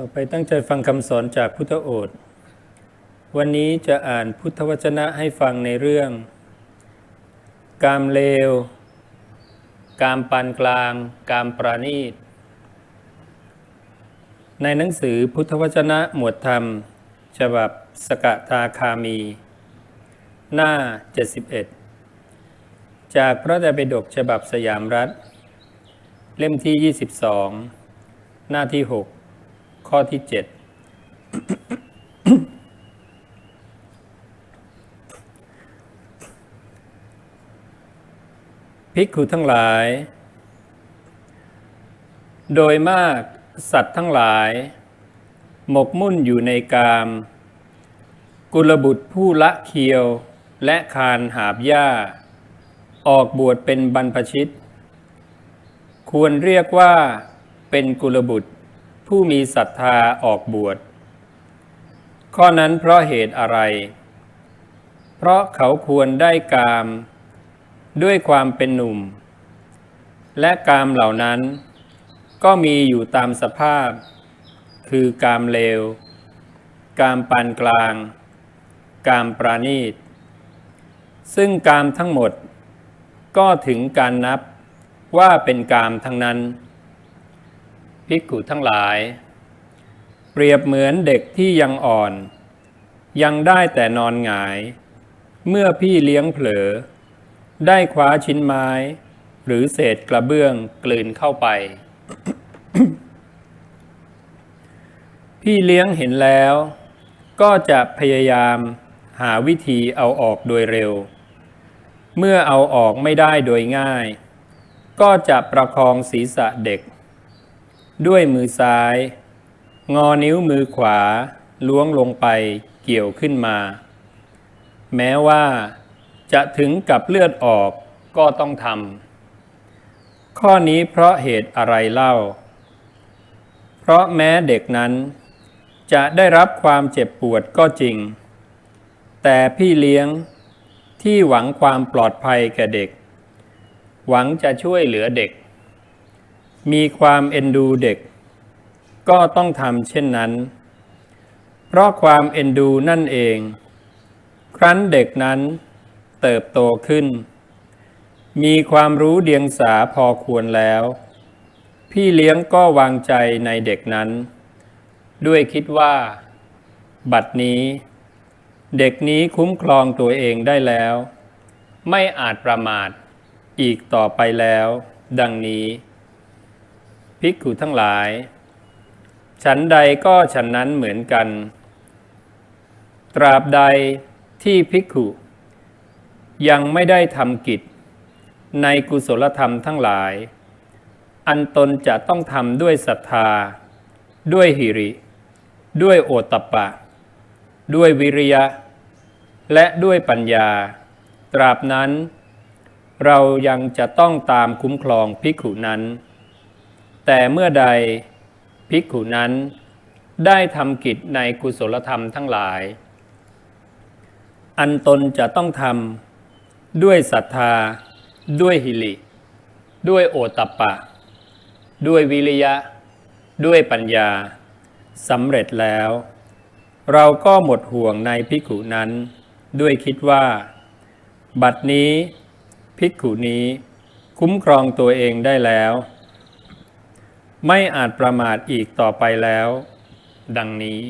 ต่อไปตั้งใจฟังคำสอนจากพุทธโอษฐ์วันนี้จะอ่านพุทธวจนะให้ฟังในเรื่อง กามเลว กามปานกลาง กามปราณีต ในหนังสือพุทธวจนะหมวดธรรม ฉบับสกทาคามี หน้า 71 จากพระไตรปิฎกฉบับสยามรัฐ เล่มที่ 22 หน้าที่ 6 ข้อที่7ภิกขุทั้งหลาย โดยมากสัตว์ทั้งหลาย หมกมุ่นอยู่ในกาม กุลบุตรผู้ละเคียวและคานหาบหญ้า ออกบวชเป็นบรรพชิต ควรเรียกว่าเป็นกุลบุตร ผู้มีศรัทธาออกบวช ข้อนั้นเพราะเหตุอะไร เพราะเขาควรได้กาม ด้วยความเป็นหนุ่ม และกามเหล่านั้น ก็มีอยู่ตามสภาพ คือกามเลว กามปานกลาง กามปราณีต ซึ่งกามทั้งหมด ก็ถึงการนับว่าเป็นกามทั้งนั้น ภิกขุทั้งหลาย เปรียบเหมือนเด็กที่ยังอ่อน ยังได้แต่นอนหงาย เมื่อพี่เลี้ยงเผลอ ได้คว้าชิ้นไม้ หรือเศษกระเบื้องกลืนเข้าไป พี่เลี้ยงเห็นแล้ว ก็จะพยายามหาวิธีเอาออกโดยเร็ว เมื่อเอาออกไม่ได้โดยง่าย ก็จะประคองศีรษะเด็ก ด้วยมือซ้าย งอนิ้วมือขวา ล้วงลงไปเกี่ยวขึ้นมา แม้ว่า จะถึงกับเลือดออกก็ต้องทำข้อนี้เพราะเหตุอะไรเล่า เพราะแม้เด็กนั้น จะได้รับความเจ็บปวดก็จริง แต่พี่เลี้ยงที่หวังความปลอดภัยแก่เด็ก หวังจะช่วยเหลือเด็ก มีความเอ็นดูเด็ก ก็ต้องทำเช่นนั้น เพราะความเอ็นดูนั่นเอง ครั้นเด็กนั้นเติบโตขึ้น มีความรู้เดียงสาพอควรแล้ว พี่เลี้ยงก็วางใจในเด็กนั้น ด้วยคิดว่า บัดนี้ เด็กนี้คุ้มครองตัวเองได้แล้ว ไม่อาจประมาทอีกต่อไปแล้ว ดังนี้ ภิกขุทั้งหลาย ฉันใดก็ฉันนั้นเหมือนกัน ตราบใดที่ภิกขุยังไม่ได้ทำกิจ ในกุศลธรรมทั้งหลาย อันตนจะต้องทำด้วยศรัทธา ด้วยหิริ ด้วยโอตตปปะ ด้วยวิริยะ และด้วยปัญญา ตราบนั้น เรายังจะต้องตามคุ้มครองภิกขุนั้น แต่เมื่อใดภิกขุนั้นได้ทำกิจในกุศลธรรมทั้งหลาย อันตนจะต้องทำด้วยศรัทธา ด้วยหิริด้วยโอตปปะ ด้วยวิริยะ ด้วยปัญญาสำเร็จแล้ว เราก็หมดห่วงในภิกขุนั้น ด้วยคิดว่า บัดนี้ภิกขุนี้คุ้มครองตัวเองได้แล้ว ไม่อาจประมาทอีกต่อไปแล้ว ดังนี้